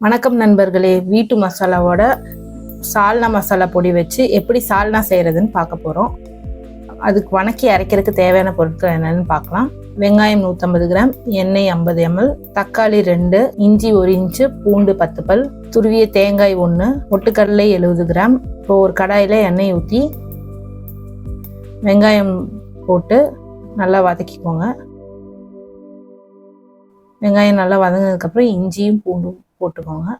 வணக்கம் நண்பர்களே. வீட்டு மசாலாவோட சால்னா மசாலா பொடி வச்சு எப்படி சால்னா செய்கிறதுன்னு பார்க்க போகிறோம் அதுக்கு வணக்கி அரைக்கிறதுக்கு தேவையான பொருட்கள் என்னென்னு பார்க்கலாம். வெங்காயம் நூற்றம்பது கிராம் எண்ணெய் ஐம்பது எம்எல் தக்காளி ரெண்டு இஞ்சி ஒரு இன்ச்சு பூண்டு பத்து பல் துருவிய தேங்காய் ஒன்று ஒட்டுக்கடலை எழுபது கிராம் இப்போ ஒரு கடாயில் எண்ணெய் ஊற்றி வெங்காயம் போட்டு நல்லா வதக்கிக்கோங்க. வெங்காயம் நல்லா வதங்கினதுக்கப்புறம் இஞ்சியும் பூண்டும் போட்டுக்கோங்க.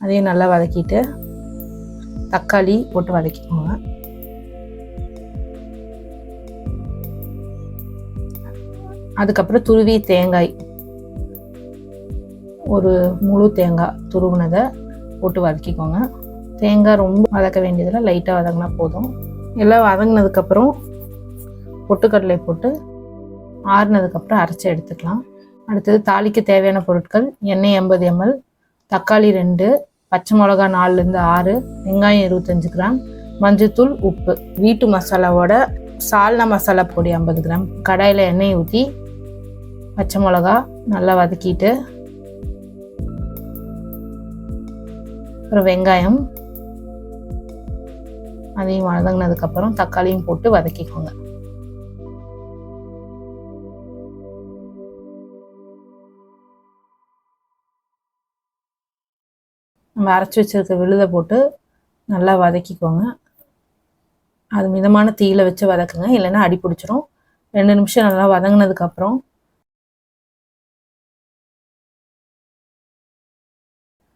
அதையும் நல்லா வதக்கிட்டு தக்காளி போட்டு வதக்கிக்கோங்க. அதுக்கப்புறம் துருவி தேங்காய். ஒரு முழு தேங்காய் துருவினதை போட்டு வதக்கிக்கோங்க. தேங்காய் ரொம்ப வதக்க வேண்டியதில் லைட்டாக வதங்கினா போதும். எல்லாம் வதங்கினதுக்கப்புறம் பொட்டுக்கடலை போட்டு ஆறுனதுக்கப்புறம் அரைச்சி எடுத்துக்கலாம். அடுத்தது தாளிக்கு தேவையான பொருட்கள் எண்ணெய் எண்பது எம்எல் தக்காளி ரெண்டு பச்சை மிளகா நாலுலேருந்து ஆறு வெங்காயம் இருபத்தஞ்சு கிராம் மஞ்சத்தூள் உப்பு. வீட்டு மசாலாவோட சால்னா மசாலா பொடி ஐம்பது கிராம். கடாயில் எண்ணெய் ஊற்றி பச்சை மிளகா நல்லா வதக்கிட்டு அப்புறம் வெங்காயம் அதையும் வதங்கினதுக்கப்புறம் தக்காளியும் போட்டு வதக்கிக்கோங்க. நம்ம அரைச்சி வச்சிருக்க விழுதை போட்டு நல்லா வதக்கிக்கோங்க. அது மிதமான தீயில வச்சு வதக்குங்க. இல்லைன்னா அடி பிடிச்சிரும். ரெண்டு நிமிஷம் நல்லா வதங்கினதுக்கப்புறம்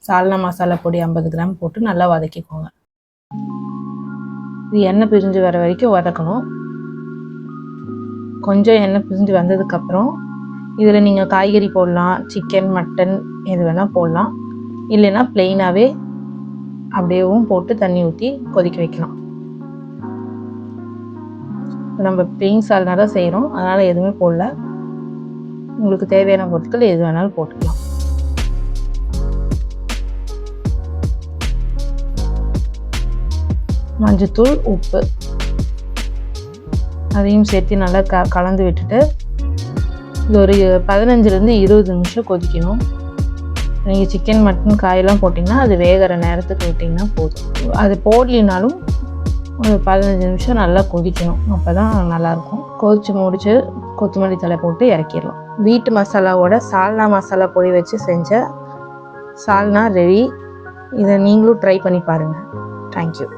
சால்னா மசாலா பொடி ஐம்பது கிராம் போட்டு நல்லா வதக்கிக்கோங்க. இது எண்ணெய் பிரிஞ்சு வர வரைக்கும் வதக்கணும். கொஞ்சம் எண்ணெய் பிரிஞ்சு வந்ததுக்கப்புறம் இதில் நீங்கள் காய்கறி போடலாம் சிக்கன் மட்டன் எது வேணால் போடலாம். இல்லைன்னா பிளெயினாகவே அப்படியேவும் போட்டு தண்ணி ஊற்றி கொதிக்க வைக்கலாம். நம்ம பிளெயின் சால்னா தான் செய்கிறோம் அதனால் எதுவுமே போடல. உங்களுக்கு தேவையான பொருட்கள் எது வேணாலும் போட்டுக்கலாம். மஞ்சத்தூள் உப்பு. அதையும் சேர்த்து நல்லா க கலந்து விட்டுட்டு இது ஒரு பதினஞ்சுலேருந்து இருபது நிமிஷம் கொதிக்கணும். நீங்கள் சிக்கன் மட்டன் காயெல்லாம் போட்டிங்கன்னா அது வேகிற நேரத்துக்கு விட்டிங்கன்னா போதும். அது போடலினாலும் ஒரு பதினஞ்சு நிமிஷம் நல்லா கொதிக்கணும். அப்போ தான் நல்லாயிருக்கும். கொதித்து முடித்து கொத்தமல்லி தலை போட்டு இறக்கிடலாம். வீட்டு மசாலாவோட சால்னா மசாலா பொடி வச்சு செஞ்ச சால்னா ரெடி. இதை நீங்களும் ட்ரை பண்ணி பாருங்கள் தேங்க்யூ